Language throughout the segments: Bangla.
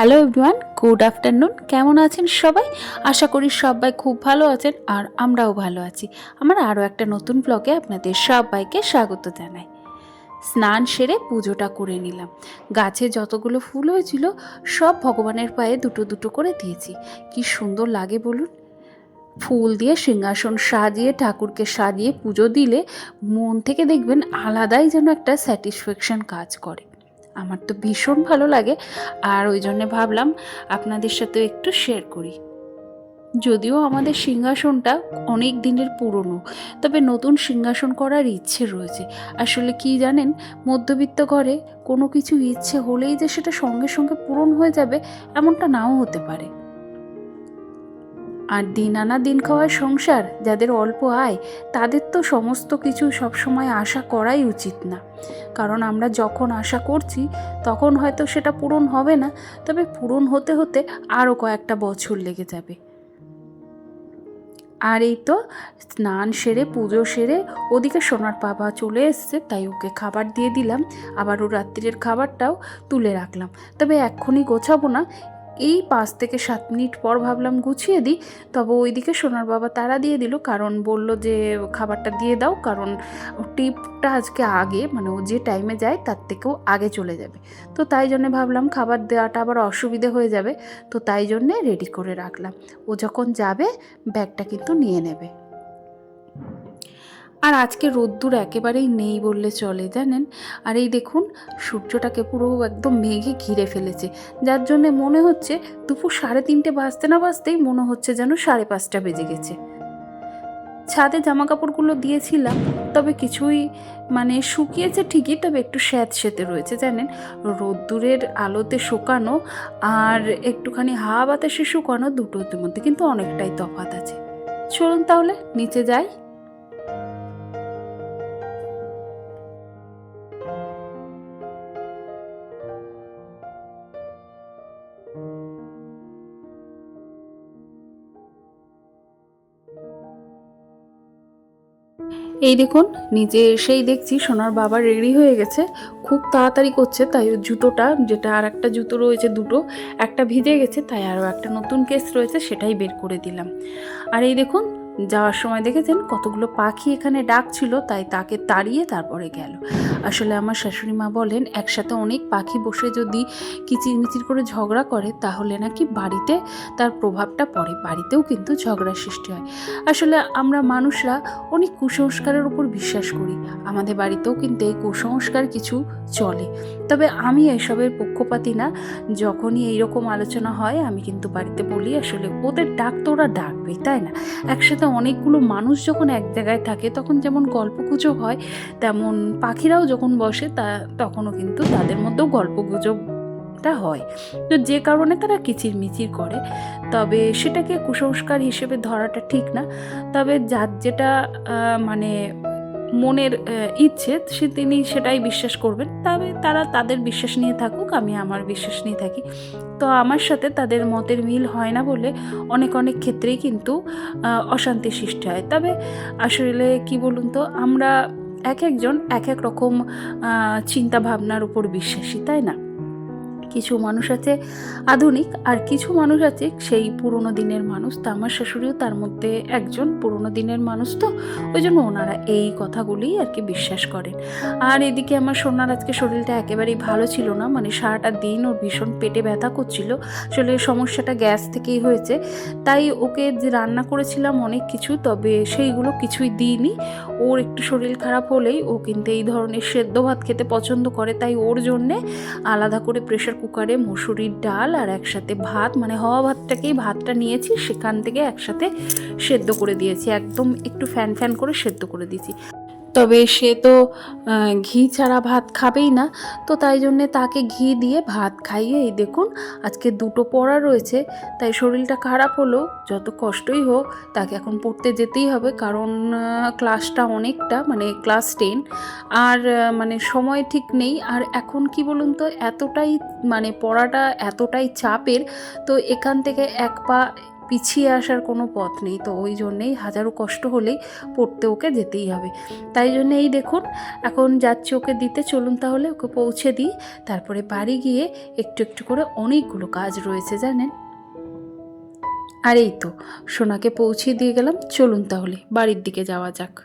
হ্যালো এভরিওয়ান গুড আফটারনুন কেমন আছেন সবাই? আশা করি সবাই খুব ভালো আছেন আর আমরাও ভালো আছি। আমার আরও একটা নতুন ব্লগে আপনাদের সবাইকে স্বাগত জানাই। স্নান সেরে পুজোটা করে নিলাম। গাছে যতগুলো ফুল হয়েছিল, সব ভগবানের পায়ে দুটো দুটো করে দিয়েছি। কি সুন্দর লাগে বলুন। ফুল দিয়ে সিংহাসন সাজিয়ে, ঠাকুরকে সাজিয়ে পুজো দিলে মন থেকে দেখবেন আলাদাই যেন একটা স্যাটিসফ্যাকশন কাজ করে। আমার তো ভীষণ ভালো লাগে। আর ওই জন্যে ভাবলাম আপনাদের সাথে একটু শেয়ার করি। যদিও আমাদের সিংহাসনটা অনেক দিনের পুরনো, তবে নতুন সিংহাসন করার ইচ্ছে রয়েছে। আসলে কি জানেন, মধ্যবিত্ত ঘরে কোনো কিছু ইচ্ছে হলেই যে সেটা সঙ্গে সঙ্গে পূরণ হয়ে যাবে এমনটা নাও হতে পারে। আর দিন আনা দিন খাওয়ার সংসার, যাদের অল্প আয়, তাদের তো সমস্ত কিছু সবসময় আশা করাই উচিত না। কারণ আমরা যখন আশা করছি, তখন হয়তো সেটা পূরণ হবে না, তবে পূরণ হতে হতে আরও কয়েকটা বছর লেগে যাবে। আর এই তো স্নান সেরে, পুজো সেরে ওদিকে সোনার বাবা চলে এসছে, তাই ওকে খাবার দিয়ে দিলাম। আবার ও রাত্রির খাবারটাও তুলে রাখলাম। তবে এক্ষুনি গোছাবো না এই পাঁচ থেকে সাত মিনিট পর ভাবলাম গুছিয়ে দিই, তবে ওইদিকে সোনার বাবা তারা দিয়ে দিল, কারণ বলল যে খাবারটা দিয়ে দাও, কারণ টিপটা আজকে আগে মানে ও যে টাইমে যায় তার থেকেও আগে চলে যাবে। তো তাই জন্য ভাবলাম খাবার দেওয়াটা আবার অসুবিধে হয়ে যাবে, তো তাই জন্যে রেডি করে রাখলাম। ও যখন যাবে ব্যাগটা কিন্তু নিয়ে নেবে। আর আজকে রোদ্দুর একেবারেই নেই বললে চলে, জানেন? আর এই দেখুন, সূর্যটাকে পুরো একদম মেঘে ঘিরে ফেলেছে। যার জন্য মনে হচ্ছে দুপুর সাড়ে তিনটে বাজতে না বাজতেই মনে হচ্ছে যেন সাড়ে পাঁচটা বেজে গেছে। ছাদে জামা কাপড়গুলো দিয়েছিলাম, তবে কিছুই মানে শুকিয়েছে ঠিকই, তবে একটু স্যাঁত সেতে রয়েছে, জানেন? রোদ্দুরের আলোতে শুকানো আর একটুখানি হাওয়া বাতাসে শুকানো দুটোর মধ্যে কিন্তু অনেকটাই তফাৎ আছে। চলুন তাহলে, নিচে যাই। এই দেখুন, নিজে এসেই দেখছি সোনার বাবা রেডি হয়ে গেছে। খুব তাড়াতাড়ি করছে, তাই জুতোটা, যেটা আর একটা জুতো রয়েছে দুটো, একটা ভিজে গেছে, তাই আরও একটা নতুন কেস রয়েছে, সেটাই বের করে দিলাম। আর এই দেখুন যাওয়ার সময় দেখেছেন কতগুলো পাখি এখানে ডাকছিল তাই তাকে তাড়িয়ে তারপরে গেল। আসলে আমার শাশুড়ি মা বলেন, একসাথে অনেক পাখি বসে যদি কিচিরমিচির করে ঝগড়া করে, তাহলে নাকি বাড়িতে তার প্রভাবটা পড়ে, বাড়িতেও কিন্তু ঝগড়ার সৃষ্টি হয়। আসলে আমরা মানুষরা অনেক কুসংস্কারের উপর বিশ্বাস করি, আমাদের বাড়িতেও কিন্তু এই কুসংস্কার কিছু চলে। তবে আমি এসবের পক্ষপাতি না, যখনই এইরকম আলোচনা হয়, আমি কিন্তু বাড়িতে বলি, আসলে ওদের ডাক তো ওরা ডাকবেই, তাই না? একসাথে অনেকগুলো মানুষ যখন এক জায়গায় থাকে, তখন যেমন গল্পগুজব হয়, তেমন পাখিরাও যখন বসে, তা তখনও কিন্তু তাদের মধ্যেও গল্পগুজবটা হয়। তো যে কারণে তারা কিচির মিচির করে। তবে সেটাকে কুসংস্কার হিসেবে ধরাটা ঠিক না। তবে যার যেটা মানে মনের ইচ্ছে, সে তিনি সেটাই বিশ্বাস করবেন। তবে তারা তাদের বিশ্বাস নিয়ে থাকুক, আমি আমার বিশ্বাস নিয়ে থাকি। তো আমার সাথে তাদের মতের মিল হয় না বলে অনেক অনেক ক্ষেত্রেই কিন্তু অশান্তি সৃষ্টি হয়। তবে আসলে কি বলুন তো, আমরা এক একজন এক এক রকম চিন্তা ভাবনার উপর বিশ্বাসী, তাই না? কিছু মানুষ আছে আধুনিক আর কিছু মানুষ আছে সেই পুরোনো দিনের মানুষ। তা আমার শাশুড়িও তার মধ্যে একজন পুরোনো দিনের মানুষ তো, ওই জন্য ওনারা এই কথাগুলিই আর কি বিশ্বাস করেন। আর এদিকে আমার সোনার আজকে শরীরটা একেবারেই ভালো ছিল না মানে সারাটা দিন ওর ভীষণ পেটে ব্যথা করছিল। আসলে সমস্যাটা গ্যাস থেকেই হয়েছে। তাই ওকে যে রান্না করেছিলাম অনেক কিছু, তবে সেইগুলো কিছুই দিইনি। ওর একটু শরীর খারাপ হলেই ও কিন্তু এই ধরনের সেদ্ধ ভাত খেতে পছন্দ করে, তাই ওর জন্যে আলাদা করে প্রেশার কুকারে মুসুরির ডাল আর একসাথে ভাত মানে হওয়া ভাতটাকেই ভাতটা নিয়েছি, সেখান থেকে একসাথে সেদ্ধ করে দিয়েছি। একদম একটু ফ্যান ফ্যান করে সেদ্ধ করে দিয়েছি। তবে সে তো ঘি ছাড়া ভাত খাবেই না। তো তাই জন্যে তাকে ঘি দিয়ে ভাত খাইয়ে, এই দেখুন, আজকে দুটো পড়া রয়েছে। তাই শরীরটা খারাপ হলেও যত কষ্টই হোক, তাকে এখন পড়তে যেতেই হবে। কারণ ক্লাসটা অনেকটা মানে ক্লাস টেন। আর মানে সময় ঠিক নেই। আর এখন কি বলুন তো, এতটাই মানে পড়াটা এতটাই চাপের। তো এখান থেকে এক পা পিছিয়ে আসার কোনো পথ নেই। তো ওই জন্যেই হাজারো কষ্ট হলেই পড়তে ওকে যেতেই হবে। তাই জন্য এই দেখুন, এখন যাচ্ছি ওকে দিতে। চলুন তাহলে ওকে পৌঁছে দিই। তারপরে বাড়ি গিয়ে একটু একটু করে অনেকগুলো কাজ রয়েছে, জানেন? আর এই তো, সোনাকে পৌঁছে দিয়ে গেলাম। চলুন তাহলে, বাড়ির দিকে যাওয়া যাক।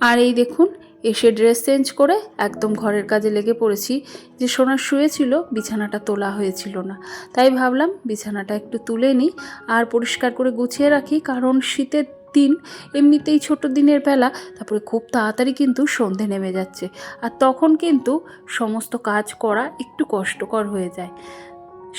আর এই দেখুন এসে ড্রেস চেঞ্জ করে একদম ঘরের কাজে লেগে পড়েছি যে সোনা শুয়েছিল, বিছানাটা তোলা হয়েছিল না। তাই ভাবলাম বিছানাটা একটু তুলে নিই আর পরিষ্কার করে গুছিয়ে রাখি, কারণ শীতের দিন এমনিতেই ছোট দিনের বেলা, তারপরে খুব তাড়াতাড়ি কিন্তু সন্ধে নেমে যাচ্ছে। আর তখন কিন্তু সমস্ত কাজ করা একটু কষ্টকর হয়ে যায়।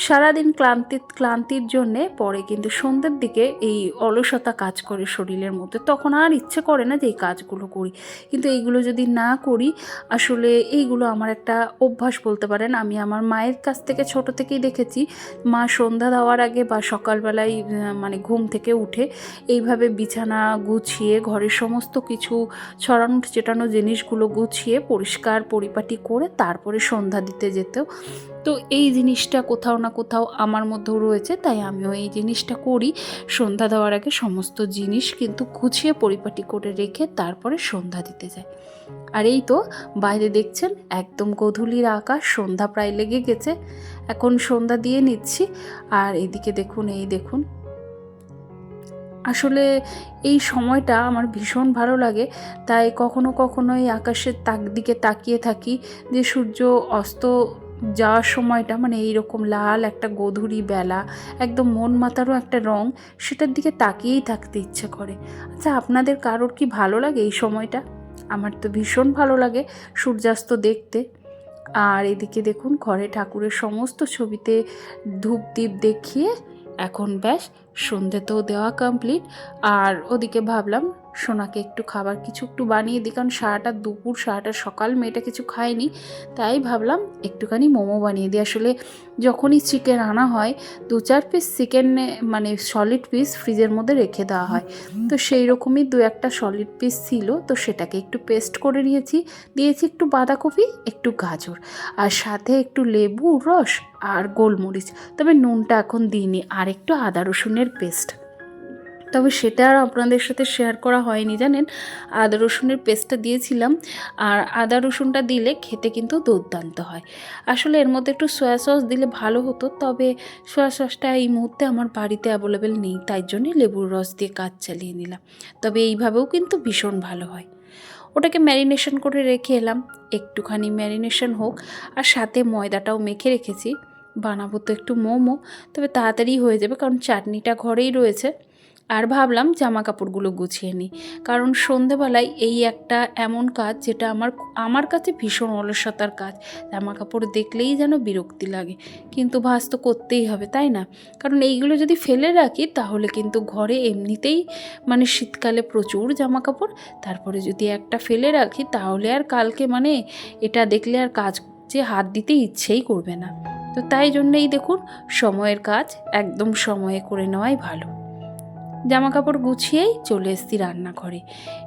সারাদিন ক্লান্তি, ক্লান্তির জন্যে পরে কিন্তু সন্ধ্যের দিকে এই অলসতা কাজ করে শরীরের মধ্যে। তখন আর ইচ্ছে করে না যে এই কাজগুলো করি। কিন্তু এইগুলো যদি না করি, আসলে এইগুলো আমার একটা অভ্যাস বলতে পারেন। আমি আমার মায়ের কাছ থেকে ছোট থেকেই দেখেছি, মা সন্ধ্যা দেওয়ার আগে বা সকালবেলায় মানে ঘুম থেকে উঠে এইভাবে বিছানা গুছিয়ে, ঘরের সমস্ত কিছু ছড়ানো, চেটানো জিনিসগুলো গুছিয়ে পরিষ্কার পরিপাটি করে তারপরে সন্ধ্যা দিতে যেত। তো এই জিনিসটা কোথাও না কোথাও আমার মধ্যেও রয়েছে, তাই আমিও এই জিনিসটা করি। সন্ধ্যা দেওয়ার আগে সমস্ত জিনিস কিন্তু গুছিয়ে পরিপাটি করে রেখে তারপরে সন্ধ্যা দিতে যাই। আর এই তো, বাইরে দেখছেন একদম গধূলির আকাশ, সন্ধ্যা প্রায় লেগে গেছে। এখন সন্ধ্যা দিয়ে নিচ্ছি, আর এদিকে দেখুন, এই দেখুন। আসলে এই সময়টা আমার ভীষণ ভালো লাগে, তাই কখনো কখনো এই আকাশের তাক, দিকে তাকিয়ে থাকি যে সূর্য অস্ত যাওয়ার সময়টা মানে এইরকম লাল একটা গধুরি বেলা, একদম মন মাতারও একটা রং, সেটার দিকে তাকিয়েই থাকতে ইচ্ছে করে। আচ্ছা আপনাদের কারোর কি ভালো লাগে এই সময়টা? আমার তো ভীষণ ভালো লাগে সূর্যাস্ত দেখতে। আর এদিকে দেখুন, ঘরে ঠাকুরের সমস্ত ছবিতে ধূপ দ্বীপ দেখিয়ে এখন ব্যাস সন্ধে তো দেওয়া কমপ্লিট আর ওদিকে ভাবলাম সোনাকে একটু খাবার কিছু একটু বানিয়ে দিই, কারণ সারাটা দুপুর, সারাটা সকাল মেয়েটা কিছু খায়নি, তাই ভাবলাম একটুখানি মোমো বানিয়ে দিই। আসলে যখনই চিকেন আনা হয়, দু চার পিস চিকেন মানে সলিড পিস ফ্রিজের মধ্যে রেখে দেওয়া হয়। তো সেই রকমই দু একটা সলিড পিস ছিল, তো সেটাকে একটু পেস্ট করে নিয়েছি, দিয়েছি একটু বাঁধাকপি, একটু গাজর, আর সাথে একটু লেবু, রস, আর গোলমরিচ। তবে নুনটা এখন দিইনি, আর একটু আদা রসুনের পেস্ট। তবে সেটা আর আপনাদের সাথে শেয়ার করা হয়নি, জানেন? আদা রসুনের পেস্টটা দিয়েছিলাম, আর আদা রসুনটা দিলে খেতে কিন্তু দুর্দান্ত হয়। আসলে এর মধ্যে একটু সয়া সস দিলে ভালো হতো, তবে সয়া সসটা এই মুহূর্তে আমার বাড়িতে অ্যাভেলেবেল নেই, তাই জন্যই লেবুর রস দিয়ে কাজ চালিয়ে নিলাম। তবে এইভাবেও কিন্তু ভীষণ ভালো হয়। ওটাকে ম্যারিনেশন করে রেখে এলাম, একটুখানি ম্যারিনেশন হোক, আর সাথে ময়দাটাও মেখে রেখেছি। বানাবো তো একটু মোমো, তবে তাড়াতাড়ি হয়ে যাবে কারণ চাটনিটা ঘরেই রয়েছে। আর ভাবলাম জামা কাপড়গুলো গুছিয়ে নিই, কারণ সন্ধেবেলায় এই একটা এমন কাজ যেটা আমার আমার কাছে ভীষণ অলসতার কাজ। জামা কাপড় দেখলেই যেন বিরক্তি লাগে, কিন্তু ভাস তো করতেই হবে, তাই না? কারণ এইগুলো যদি ফেলে রাখি তাহলে কিন্তু ঘরে এমনিতেই মানে শীতকালে প্রচুর জামা কাপড় তারপরে যদি একটা ফেলে রাখি তাহলে আর কালকে মানে এটা দেখলে আর কাজ যে হাত দিতে ইচ্ছেই করবে না। তো তাই জন্যেই দেখুন, সময়ের কাজ একদম সময়ে করে নেওয়াই ভালো। জামা কাপড় গুছিয়েই চলে এসেছি রান্নাঘরে।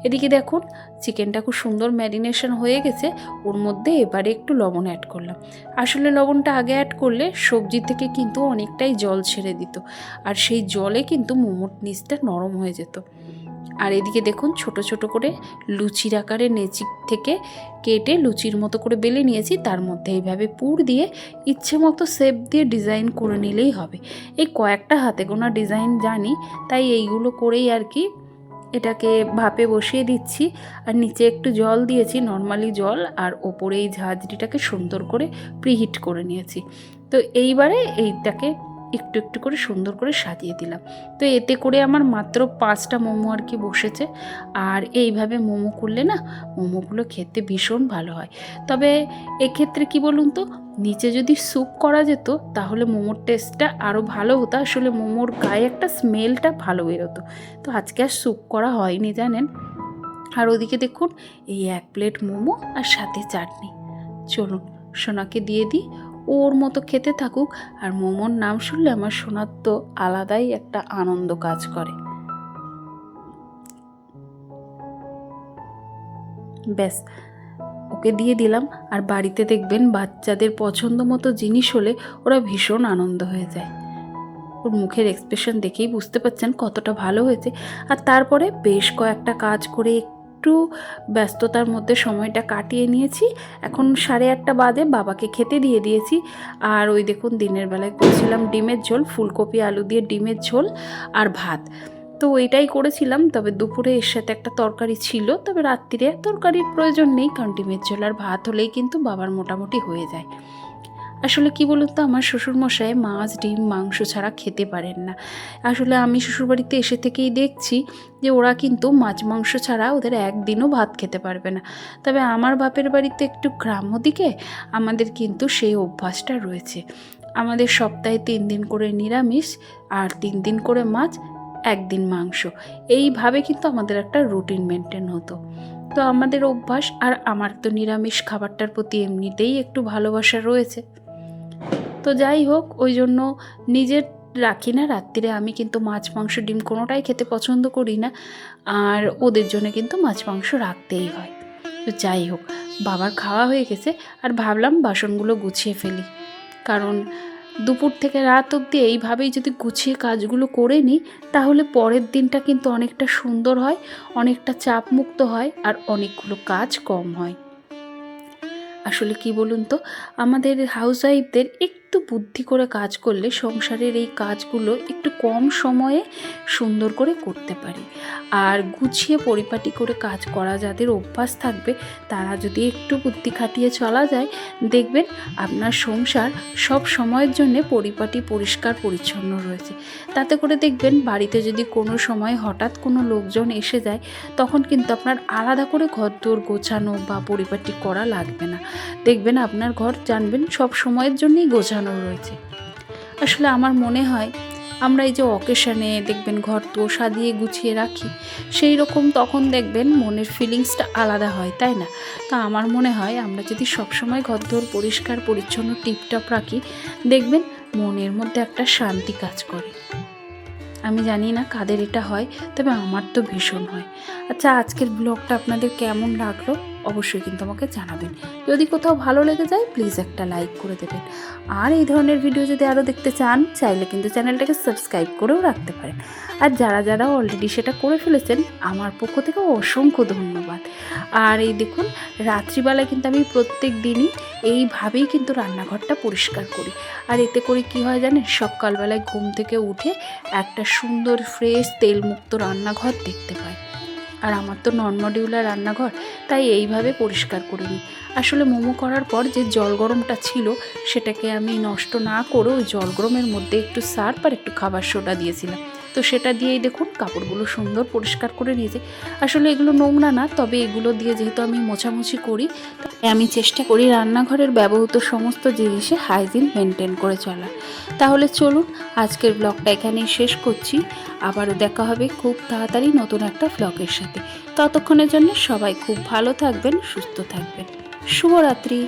এদিকে দেখুন, চিকেনটা খুব সুন্দর ম্যারিনেশন হয়ে গেছে, ওর মধ্যে এবারে একটু লবণ অ্যাড করলাম। আসলে লবণটা আগে অ্যাড করলে সবজি থেকে কিন্তু অনেকটাই জল ছেড়ে দিত, আর সেই জলে কিন্তু মোমোর নিচটা নরম হয়ে যেত। আর এদিকে দেখুন, ছোট ছোট করে লুচির আকারে নেচি থেকে কেটে লুচির মতো করে বেলে নিয়েছি। তার মধ্যে এইভাবে পুর দিয়ে ইচ্ছে মতো শেপ দিয়ে ডিজাইন করে নিলেই হবে। এই কয়েকটা হাতে গোনা ডিজাইন জানি, তাই এইগুলো করেই আর কি এটাকে ভাপে বসিয়ে দিচ্ছি। আর নিচে একটু জল দিয়েছি, নর্মালি জল, আর ওপরে এই ঝাঁঝরিটাকে সুন্দর করে প্রিহিট করে নিয়েছি। তো এইবারে এইটাকে একটু একটু করে সুন্দর করে সাজিয়ে দিলাম। তো এতে করে আমার মাত্র পাঁচটা মোমো আর কি বসেছে। আর এইভাবে মোমো করলে না, মোমোগুলো খেতে ভীষণ ভালো হয়। তবে এক্ষেত্রে কি বলুন তো, নিচে যদি স্যুপ করা যেত, তাহলে মোমোর টেস্টটা আরও ভালো হতো। আসলে মোমোর গায়ে একটা স্মেলটা ভালো বেরোতো। তো আজকে আর স্যুপ করা হয়নি জানেন। আর ওদিকে দেখুন, এই এক প্লেট মোমো আর সাথে চাটনি। চলুন, সোনাকে দিয়ে দিই। ওর মতো খেতে থাকুক আর মোমোর নাম শুনলে আমার সোনার তো আলাদাই একটা আনন্দ কাজ করে। ব্যাস, ওকে দিয়ে দিলাম আর বাড়িতে দেখবেন বাচ্চাদের পছন্দ মতো জিনিস হলে ওরা ভীষণ আনন্দ হয়ে যায়। ওর মুখের এক্সপ্রেশন দেখেই বুঝতে পারছেন কতটা ভালো হয়েছে। আর তারপরে বেশ কয়েকটা কাজ করে একটু ব্যস্ততার মধ্যে সময়টা কাটিয়ে নিয়েছি। এখন সাড়ে আটটা বাদে বাবাকে খেতে দিয়ে দিয়েছি। আর ওই দেখুন দিনের বেলায় করেছিলাম ডিমের ঝোল, ফুলকপি, আলু দিয়ে ডিমের ঝোল আর ভাত। তো ওইটাই করেছিলাম, তবে দুপুরে এর সাথে একটা তরকারি ছিল, তবে রাত্রিরে তরকারির প্রয়োজন নেই, কারণ ডিমের ঝোল আর ভাত হলেই কিন্তু বাবার মোটামুটি হয়ে যায়। আসলে কি বলুন তো, আমার শ্বশুরমশাই মাছ, ডিম, মাংস ছাড়া খেতে পারেন না। আসলে আমি শ্বশুরবাড়িতে এসে থেকেই দেখছি যে ওরা কিন্তু মাছ, মাংস ছাড়া ওদের একদিনও ভাত খেতে পারবে না। তবে আমার বাপের বাড়িতে একটু গ্রাম্য দিকে আমাদের কিন্তু সেই অভ্যাসটা রয়েছে। আমাদের সপ্তাহে তিন দিন করে নিরামিষ আর তিন দিন করে মাছ, একদিন মাংস। এইভাবে কিন্তু আমাদের একটা রুটিন মেনটেন হতো। তো আমাদের অভ্যাস আর আমার তো নিরামিষ খাবারটার প্রতি এমনিতেই একটু ভালোবাসা রয়েছে। তো যাই হোক, ওই জন্য নিজের রাখি না রাত্রিরে আমি কিন্তু মাছ, মাংস, ডিম কোনোটাই খেতে পছন্দ করি না। আর ওদের জন্য কিন্তু মাছ, মাংস রাখতেই হয়। তো যাই হোক, বাবার খাওয়া হয়ে গেছে, আর ভাবলাম বাসনগুলো গুছিয়ে ফেলি। কারণ দুপুর থেকে রাত অবধি এইভাবেই যদি গুছিয়ে কাজগুলো করে নিই, তাহলে পরের দিনটা কিন্তু অনেকটা সুন্দর হয়, অনেকটা চাপমুক্ত হয়, আর অনেকগুলো কাজ কম হয়। আসলে কি বলুন তো, আমাদের হাউস ওয়াইফদের একটু বুদ্ধি করে কাজ করলে সংসারের এই কাজগুলো একটু কম সময়ে সুন্দর করে করতে পারি। আর গুছিয়ে পরিপাটি করে কাজ করা যাদের অভ্যাস থাকবে, তারা যদি একটু বুদ্ধি খাটিয়ে চলা যায়, দেখবেন আপনার সংসার সব সময়ের জন্য পরিপাটি পরিষ্কার পরিচ্ছন্ন রয়েছে। তাতে করে দেখবেন বাড়িতে যদি কোনো সময় হঠাৎ কোনো লোকজন এসে যায়, তখন কিন্তু আপনার আলাদা করে ঘর দোর গোছানো বা পরিপাটি করা লাগবে না। দেখবেন আপনার ঘর জানবেন সব সময়ের জন্যই গোছানো রয়েছে। আসলে আমার মনে হয় আমরা এই যে অকেশনে দেখবেন ঘর তো সাজিয়ে গুছিয়ে রাখি, সেই রকম তখন দেখবেন মনের ফিলিংসটা আলাদা হয়, তাই না? তা আমার মনে হয় আমরা যদি সবসময় ঘর দোর পরিষ্কার, পরিচ্ছন্ন টিপটপ রাখি, দেখবেন মনের মধ্যে একটা শান্তি কাজ করে। আমি জানি না কাদের এটা হয়, তবে আমার তো ভীষণ হয়। আচ্ছা আজকের ব্লগটা আপনাদের কেমন লাগল? অবশ্যই কিন্তু আমাকে জানাবেন। যদি কোথাও ভালো লেগে যায় প্লিজ একটা লাইক করে দেবেন। আর এই ধরনের ভিডিও যদি আরও দেখতে চান, চাইলে কিন্তু চ্যানেলটাকে সাবস্ক্রাইব করেও রাখতে পারেন। আর যারা যারা অলরেডি সেটা করে ফেলেছেন, আমার পক্ষ থেকে অসংখ্য ধন্যবাদ। আর এই দেখুন, রাত্রিবেলায় কিন্তু আমি প্রত্যেক দিনই এইভাবেই কিন্তু রান্নাঘরটা পরিষ্কার করি। আর এতে করে কি হয় জানেন, সকালবেলায় ঘুম থেকে উঠে একটা সুন্দর ফ্রেশ তেলমুক্ত রান্নাঘর দেখতে পাই। আর আমার তো নন মডিউলার রান্নাঘর, তাই এইভাবে পরিষ্কার করে নিই আসলে মোমো করার পর যে জল গরমটা ছিল, সেটাকে আমি নষ্ট না করে ওই জল গরমের মধ্যে একটু সার্ফ আর একটু খাবার সোডা দিয়েছিলাম। তো সেটা দিয়েই দেখুন কাপড়গুলো সুন্দর পরিষ্কার করে নিয়েছে। আসলে এগুলো নোংরা না, তবে এগুলো দিয়ে যেহেতু আমি মোছামুছি করি আমি চেষ্টা করি রান্নাঘরের ব্যবহৃত সমস্ত জিনিসে হাইজিন মেনটেন করে চলা। তাহলে চলুন, আজকের ব্লগটা এখানেই শেষ করছি। আবারও দেখা হবে খুব তাড়াতাড়ি নতুন একটা ব্লগের সাথে। ততক্ষণের জন্য সবাই খুব ভালো থাকবেন, সুস্থ থাকবেন। শুভরাত্রি।